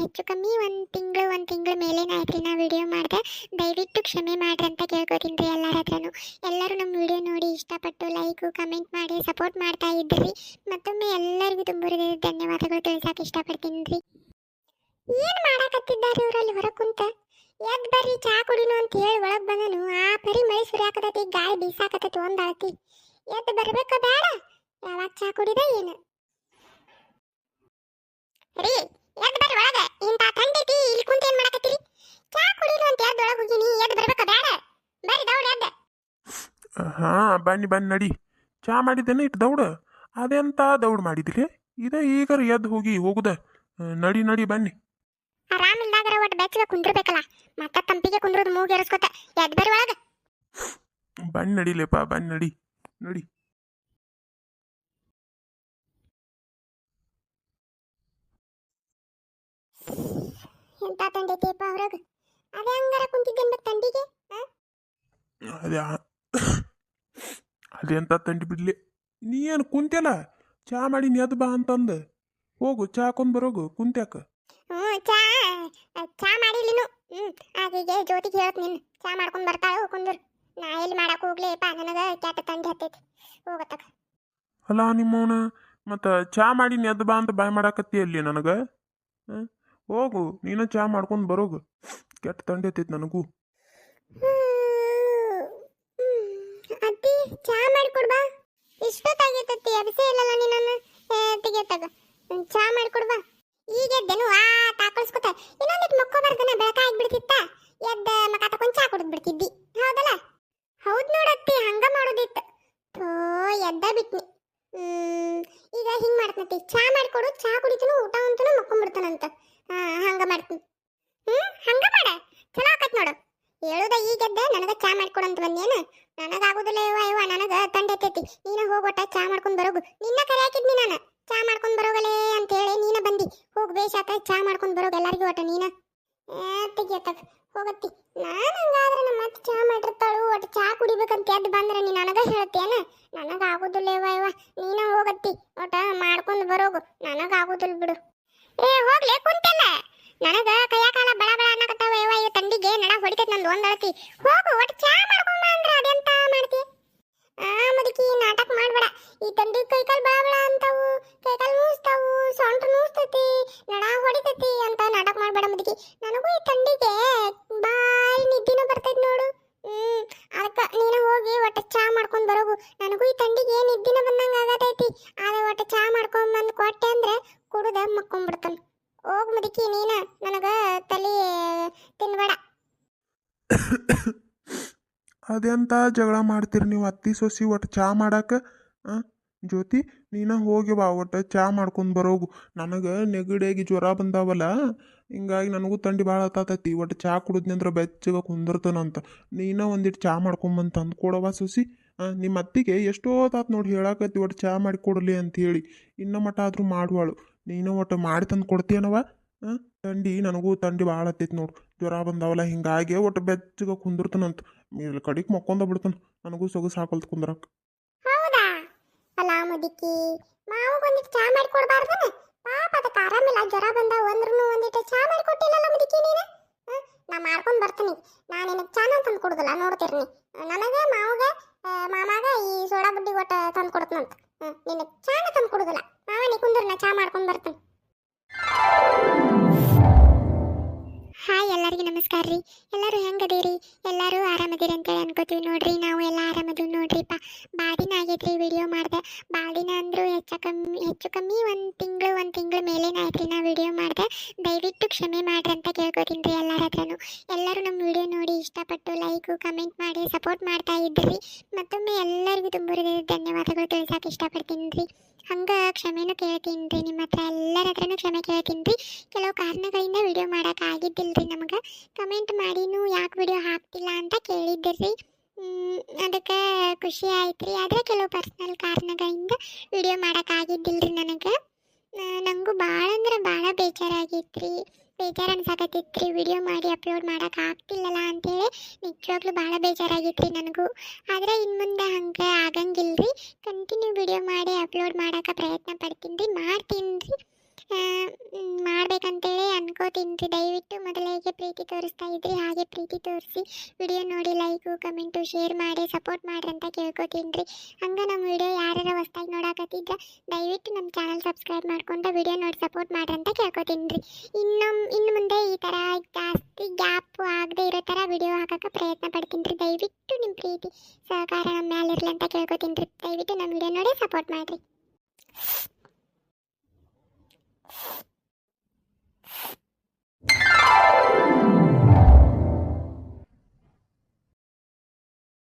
ಹೆಚ್ಚು ಕಮ್ಮಿ ಒಂದು ತಿಂಗಳು, ಒಂದು ತಿಂಗಳ ಮೇಲೆ ಆಯ್ತು ರೀ ನಾ ವಿಡಿಯೋ ಮಾಡಿದೆ. ದಯವಿಟ್ಟು ಕ್ಷಮೆ ಮಾಡ್ರಿ ಅಂತ ಕೇಳ್ಕೊತೀನಿ ರೀ ಎಲ್ಲರ ಹತ್ರನೂ. ಎಲ್ಲರೂ ನಮ್ಮ ವಿಡಿಯೋ ನೋಡಿ ಇಷ್ಟಪಟ್ಟು ಲೈಕು ಕಮೆಂಟ್ ಮಾಡಿ ಸಪೋರ್ಟ್ ಮಾಡ್ತಾ ಇದ್ರಿ. ಮತ್ತೊಮ್ಮೆ ಎಲ್ಲರಿಗೂ ತುಂಬ ಧನ್ಯವಾದಗಳು ತಿಳಿಸಕ್ಕೆ ಇಷ್ಟಪಡ್ತೀನಿ ರೀ. ಏನು ಮಾಡಾಕತ್ತಿದ್ದಾರೆ ಇವರಲ್ಲಿ ಹೊರ ಕುಂತ? ಎದ್ ಬರ್ರಿ, ಚಾ ಕುಡಿನು ಅಂತ ಹೇಳಿ ಒಳಗೆ ಬಂದನು. ಆ ಪರಿ ಮಳೆ ಸುರಿಯಾಕತೈತಿ ಗಾಳಿ ಬೀಸಾಕತೈತಿ ಒಂದು ಅಳತಿ. ಎದ್ದು ಬರ್ಬೇಕ ಬೇಡ? ಯಾವಾಗ ಚಾ ಕುಡಿದ ಏನು? ರೀ ಎದ್ದು ಬರ್ರಿ ಒಳಗ. ಇಂತ ತಂಡೈತಿ ಇಲ್ಲಿ ಕುಂತ ಏನ್ ಮಾಡಾಕತ್ತೀರಿ? ಚಾ ಕುಡಿನು ಅಂತ ಎದ್ದು ಒಳಗ್ ಹೋಗಿನಿ ಎದ್ದು ಬರ್ಬೇಕ ಬೇಡ ಬರ್ರಿ ದೌಡ್ ಎದ್ದ. ಹಾ ಬನ್ನಿ ಬನ್ನಿ ನಡಿ. ಚಾ ಮಾಡಿದ್ದೇನೆ ಇಟ್ಟು ದೌಡ. ಅದೆಂತ ದೌಡ್ ಮಾಡಿದ್ರಿ? ಇದ ಈಗ ಎದ್ದು ಹೋಗಿ ಹೋಗುದ. ನಡಿ ನಡಿ ಬನ್ನಿ. ಆರಾಮಿಲ್ದಾಗರ ಒಟ್ಟು ಬೆಚ್ಚಗೆ ಕುಂದಿರ್ಬೇಕಲ್ಲ. ಮತ್ತೆ ತಂಪಿಗೆ ಕುಂದ್ರದು ಮೂಗೇರಿಸ್ಕೊತ ಎದ್ದು ಬರ್ರಿ ಒಳಗ. ಬನ್ನಿ ನಡಿಲೇಪ ಬನ್ನಿ ನಡಿ. ನಡಿ. ಎಂತ ತಂಡೈತಿಪ್ಪ ಅವ್ರಾಗ? ಅದೇ ಹಂಗಾರ ಕುಂತಿದ್ದೇನ್ ಬಟ್ ತಂಡಿಗೆ? ಅದೇ ಅದೆಂತ ತಂಡಿ ಬಿಡ್ಲಿ? ನೀ ಏನು ಕುಂತ್ಯಲ್ಲ? ಚಾ ಮಾಡಿ ನೆದ್ ಬಾ ಅಂತಂದು. ಹೋಗು ಚಾ ಹಾಕೊಂಡ್ ಬರೋಗು ಕುಂತ್ಯಾಕ. ಹ್ಞೂ ಚಾ ಚಾ ಮಾಡಿಲ್ಲಿನು ಹ್ಞೂ ಆಕೆಗೆ ಜ್ಯೋತಿಗೆ ಹೇಳತ್ ನೀನು. ಚಾ ಮಾಡ್ಕೊಂಡು ಬರ್ತಾಳೆ ಕುಂದ್ರು. ನಾ ಎಲ್ಲಿ ಮಾಡಕ್ಕೆ ಹೋಗ್ಲೇಪ್ಪ ನನಗೆ ಕೆಟ್ಟ ತಂಡಿ ಹತ್ತೈತಿ. ಹೋಗತ್ತಕ. ಅಲ್ಲ ನಿಮ್ಮವನ ಮತ್ತು ಚಾ ಮಾಡಿ ನೆದ್ ಬಾ ಅಂತ ಬಾಯ್ ಮಾಡಾಕತ್ತಿ ಅಲ್ಲಿ ನನಗೆ? ಹೋಗು, ನೀನು ಚಾ ಮಾಡ್ಕೊಂಡು ಬರೋಗು. ಕೆಟ್ಟ ತಂಡಿ ಐತೈತಿ ನನಗೂ. ಅತ್ತಿ, ಚಾ ಮಾಡಿಕೊಡ್ಬಾ ಇಷ್ಟೊತ್ತಾಗೈತತ್ತಿ ಅಭಿಸೆ ಇಲ್ಲಲ್ಲ ನೀನನ್ನು ತೆಗೆತಾಗ ಚಾ ಮಾಡ್ಕೊಡ್ಬಾ ಈಗ ಎದ್ದೆನು ಆ ತಾಕಳ್ಸ್ಕೊತ ಇನ್ನೊಂದಿಟ್ಟು ಮಕ್ಕೋಬಾರ್ದನ ಬೆಳಕ ಆಗ್ಬಿಡ್ತಿತ್ತ? ಎದ್ದ ಮಕ ತಕೊಂಡ್ ಚಾ ಕುಡಿದ್ ಬಿಡ್ತಿದ್ದಿ. ಹೌದಲ್ಲ? ಹೌದ್ ನೋಡತ್ತಿ ಹಂಗ ಮಾಡೋದಿತ್ತು. ಥೋ, ಎದ್ದ ಬಿಟ್ನಿ. ಈಗ ಹಿಂಗ್ ಮಾಡ್ತನತಿ ಚಾ ಮಾಡ್ಕೊಡು, ಚಾ ಕುಡಿತನು, ಊಟ ಅಂತನು ಮಕ್ಕೊಂಡ್ಬಿಡ್ತಾನಂತ ಹಂಗ ಮಾಡ್ತೀನಿ ಹ್ಮ್, ಹಂಗ ಮಾಡ. ಚಲೋ ಆಕತ್ ನೋಡು. ಹೇಳುದ ಗೆದ್ದೆ, ನನಗ ಚಾ ಮಾಡ್ಕೊಡಂತ ಬಂದೇನ? ನನಗಾಗುದಿಲ್ಲ ಇವ ಇವ ನನಗ ತಂಡೈತೈತಿ ನೀನ ಹೋಗೋಟ ಚಾ ಮಾಡ್ಕೊಂಡ್ ಬರೋಗು. ನಿನ್ನ ಕರೆ ಹಾಕಿದ್ನಿ ನಾನು. ಚಾ ಮಾಡ್ಕೊಂಡ್ ಬರೋಗಲೇ ಅಂತ ಹೇಳಿ ನೀನ ಬಂದಿ. ಹೋಗ್ ಬೇಷಾತ ಚಾ ಮಾಡ್ಕೊಂಡ್ ಬರೋಗ ಎಲ್ಲಾರಿಗೂ ಒಟ್ಟ ನೀನ. ಹೋಗತ್ತಿ. ನಾನು ಹಂಗಾದ್ರೆ ನಮ್ಮ ಚಾ ಮಾಡಿರ್ತಾಳು. ಒಟ್ಟು ಚಾ ಕುಡಿಬೇಕಂತ ಎದ್ದು ಬಂದ್ರೆ ನೀ ನನಗ ಹೇಳ್ತೇನ? ನನಗ ಆಗುದಿಲ್ಲ ಇವ ಯವ್ವ. ನೀನ ಹೋಗತ್ತಿ. ಒಟ್ಟ ಮಾಡ್ಕೊಂಡ್ ಬರೋಗು. ನನಗ ಆಗುದಿಲ್ಲ ಬಿಡು. ಏ, ಹೋಗ್ಲೇ, ಕುಂತಲ್ಲ. ನನಗ ಕೈಯ ಕಾಲ ಬಳ ಬಳ ಅನ್ನಕತ್ತಾವ ಈ ತಂಡಿಗೆ ನಡ ಹೊಡಿತೈತಿ ನಂದು ಒಂದ್ ಅಳತಿ. ಹೋಗು ಒಟ್ಟು ಚಾ ಮಾಡ್ಕೊಂಬ ಅಂದ್ರ ಅದೆಂತ ಮಾಡ್ತಿ? ಆ, ಮುದುಕಿ, ನಾಟಕ ಮಾಡ್ಬೇಡ. ಈ ತಂಡಿ ಬಳ ಮಕ್ಕೊಂಡ್ಬಿಡ್ತಾನ ಹೋಗ್ ಮುದುಕಿ ನೀನ. ನನಗ ತಲೆ ತಿನ್ಬೇಡ. ಅದೆಂತ ಜಗಳ ಮಾಡ್ತೀರಿ ನೀವು? ಅತ್ತಿ, ಸೊಸಿ ಒಟ್ಟು ಚಾ ಮಾಡಾಕ? ಜ್ಯೋತಿ, ನೀನ ಹೋಗಿ ಬಾ, ಒಟ್ಟು ಚಾ ಮಾಡ್ಕೊಂಡು ಬರೋಗು. ನನಗೆ ನೆಗಡಿಯಾಗಿ ಜ್ವರ ಬಂದಾವಲ್ಲ, ಹಿಂಗಾಗಿ ನನಗೂ ತಂಡಿ ಭಾಳ ಹತ್ತಾತೈತಿ ಒಟ್ಟು ಚಾ ಕುಡಿದ್ನಿ ಅಂದ್ರೆ ಬೆಚ್ಚಗ ಕುಂದಿರ್ತಾನಂತ. ನೀನ ಒಂದಿಟ್ಟು ಚಾ ಮಾಡ್ಕೊಂಬಂದು ತಂದು ಕೊಡವ ಸೊಸಿ. ನಿಮ್ಮ ಅತ್ತಿಗೆ ಎಷ್ಟೋ ತಾತ ನೋಡಿ ಹೇಳಾಕತ್ತಿ, ಒಟ್ಟು ಚಾ ಮಾಡಿ ಕೊಡಲಿ ಅಂತ ಹೇಳಿ. ಇನ್ನ ಮಟ ಆದರೂ ಮಾಡುವಾಳು. ನೀನು ಒಟ್ಟು ಮಾಡಿ ತಂದು ಕೊಡ್ತೀಯನವ ತಂಡಿ, ನನಗೂ ತಂಡಿ ಭಾಳ ಹತ್ತೈತಿ ನೋಡು. ಜ್ವರ ಬಂದಾವಲ್ಲ, ಹಿಂಗಾಗಿ ಒಟ್ಟು ಬೆಚ್ಚಗೆ ಕುಂದಿರ್ತಾನಂತ. ಮೇಲ್ ಕಡಿಗೆ ಮಕ್ಕೊಂದ ಬಿಡ್ತಾನ. ನನಗೂ ಸೊಗಸು ಹಾಕೊಲ್ತ ಕುಂದ್ರಕ್. ಹೌದಾ? ಅಲ್ಲ ಮಾವು ಮಾವಗೊಂದಿಟ್ಟು ಚಾ ಮಾಡಿ ಕೊಡ್ಬಾರ್ದನ? ಪಾಪ ಅದಕ್ಕೆ ಆರಾಮಿಲ್ಲ. ಜ್ವರ ಬಂದಾವ ಒಂದ್ರೂ ಒಂದಿಟ್ಟು ಚಾ ಮಾಡಿ ಕೊಟ್ಟಿಲ್ಲಲ್ಲ ಮುದುಕಿ ನೀನು? ನಾ ಮಾಡ್ಕೊಂಡ್ ಬರ್ತೀನಿ. ನಾನು ನಿನಗೆ ಚಾನ ತಂದು ಕೊಡುದಿಲ್ಲ, ನೋಡ್ತಿರ್ನಿ. ನನಗೆ, ಮಾವಗ ಮಾಮಾಗ ಈ ಸೋಡಾ ಬುಡ್ಡಿ ಒಟ್ಟು ತಂದು ಕೊಡ್ತನಂತ. ನಿನಗೆ ಚಾನ ತಂದು ಕೊಡುದಿಲ್ಲ. ನೀ ಕುಂದ್ರ ಚಾ ಮಾಡ್ಕೊಂಡ್ ಬರ್ತೀನಿ. ಹಾಯ್ ಎಲ್ಲರಿಗೂ ನಮಸ್ಕಾರ ರೀ. ಎಲ್ಲರೂ ಹೆಂಗದೀರಿ? ಎಲ್ಲರೂ ಆರಾಮದಿರಿ ಅಂತೇಳಿ ಅನ್ಕೋತೀವಿ ನೋಡ್ರಿ. ನಾವು ಎಲ್ಲ ಆರಾಮದೀವಿ ನೋಡ್ರಿಪ್ಪ. ಭಾಳ ದಿನ ಆಗೈತ್ರಿ ವಿಡಿಯೋ ಮಾಡಿದೆ. ಭಾಳ ದಿನ ಅಂದರೂ ಹೆಚ್ಚು ಕಮ್ಮಿ ಹೆಚ್ಚು ಕಮ್ಮಿ ಒಂದು ತಿಂಗಳು ಒಂದು ತಿಂಗಳು ಮೇಲೇನ ಆಯ್ತು ನಾ ವಿಡಿಯೋ ಮಾಡಿದೆ. ದಯವಿಟ್ಟು ಕ್ಷಮೆ ಮಾಡ್ರಿ ಅಂತ ಕೇಳ್ಕೊತೀನಿ ರೀ ಎಲ್ಲರ ಎಲ್ಲರೂ ನಮ್ಮ ವಿಡಿಯೋ ನೋಡಿ ಇಷ್ಟಪಟ್ಟು ಲೈಕು ಕಮೆಂಟ್ ಮಾಡಿ ಸಪೋರ್ಟ್ ಮಾಡ್ತಾ ಇದ್ರಿ. ಮತ್ತೊಮ್ಮೆ ಎಲ್ಲರಿಗೂ ತುಂಬ ಧನ್ಯವಾದಗಳು ತಿಳಿಸೋಕೆ ಇಷ್ಟಪಡ್ತೀನಿ ರೀ. ಹಂಗೆ ಕ್ಷಮೆನೂ ಕೇಳ್ತೀನಿ ರೀ. ನಿಮ್ಮ ಹತ್ರ ಎಲ್ಲರ ಹತ್ರನೂ ಕ್ಷಮೆ ಕೇಳ್ತೀನಿ ರೀ. ಕೆಲವು ಕಾರಣಗಳಿಂದ ವಿಡಿಯೋ ಮಾಡೋಕೆ ಆಗಿದ್ದಿಲ್ಲ ರೀ ನಮಗೆ. ಕಮೆಂಟ್ ಮಾಡಿನೂ ಯಾಕೆ ವಿಡಿಯೋ ಹಾಕ್ತಿಲ್ಲ ಅಂತ ಕೇಳಿದ್ದಿರಿ ಅದಕ್ಕೆ ಖುಷಿ ಆಯ್ತು ರೀ. ಆದರೆ ಕೆಲವು ಪರ್ಸ್ನಲ್ ಕಾರಣಗಳಿಂದ ವಿಡಿಯೋ ಮಾಡೋಕ್ಕಾಗಿದ್ದಿಲ್ಲ ರೀ ನನಗೆ. ನನಗೂ ಭಾಳ ಅಂದ್ರೆ ಭಾಳ ಬೇಜಾರಾಗಿತ್ತು ರೀ. ಬೇಜಾರು ಅನ್ಸಾಕತ್ತಿತ್ತು ರೀ ವಿಡಿಯೋ ಮಾಡಿ ಅಪ್ಲೋಡ್ ಮಾಡೋಕೆ ಆಗ್ತಿಲ್ಲಲ್ಲ ಅಂತೇಳಿ ನಿಜವಾಗ್ಲೂ ಭಾಳ ಬೇಜಾರಾಗಿತ್ತು ರೀ ನನಗೂ. ಆದರೆ ಇನ್ನು ಮುಂದೆ ಹಂಗೆ ಆಗಂಗಿಲ್ಲ ರೀ ಕಂಟಿನ್ಯೂ ವಿಡಿಯೋ ಮಾಡಿ ಅಪ್ಲೋಡ್ ಮಾಡೋಕೆ ಪ್ರಯತ್ನ ಪಡ್ತೀನಿ ರೀ. ಮಾಡ್ತೀನಿ ರೀ. ಮಾಡ್ಬೇಕಂತೇಳಿ ಅನ್ಕೋತೀನಿ ದಯವಿಟ್ಟು ಮೊದಲಿಗೆ ಪ್ರೀತಿ ತೋರಿಸ್ತಾ ಇದ್ರಿ, ಹಾಗೆ ಪ್ರೀತಿ ತೋರಿಸಿ ವಿಡಿಯೋ ನೋಡಿ ಲೈಕು ಕಮೆಂಟು ಶೇರ್ ಮಾಡಿ ಸಪೋರ್ಟ್ ಮಾಡ್ರಿ ಅಂತ ಕೇಳ್ಕೊತೀನಿ ರೀ. ಹಂಗೆ ನಮ್ಮ ವಿಡಿಯೋ ಯಾರು ಹೊಸ್ದಾಗಿ ನೋಡಕತ್ತಿದ್ರೆ ದಯವಿಟ್ಟು ನಮ್ಮ ಚಾನಲ್ ಸಬ್ಸ್ಕ್ರೈಬ್ ಮಾಡ್ಕೊಂಡು ವಿಡಿಯೋ ನೋಡಿ ಸಪೋರ್ಟ್ ಮಾಡ್ರಿ ಅಂತ ಕೇಳ್ಕೊತೀನಿ ರೀ. ಇನ್ನು ಇನ್ನು ಮುಂದೆ ಈ ಥರ ಜಾಸ್ತಿ ಗ್ಯಾಪ್ ಆಗದೆ ಇರೋ ಥರ ವಿಡಿಯೋ ಹಾಕೋಕೆ ಪ್ರಯತ್ನ ಪಡ್ತೀನಿ ದಯವಿಟ್ಟು ನಿಮ್ಮ ಪ್ರೀತಿ, ಸಹಕಾರ ನಮ್ಮ ಇರಲಿ ಅಂತ ಕೇಳ್ಕೊತೀನಿ ದಯವಿಟ್ಟು ನಮ್ಮ ವಿಡಿಯೋ ನೋಡಿ ಸಪೋರ್ಟ್ ಮಾಡಿರಿ. you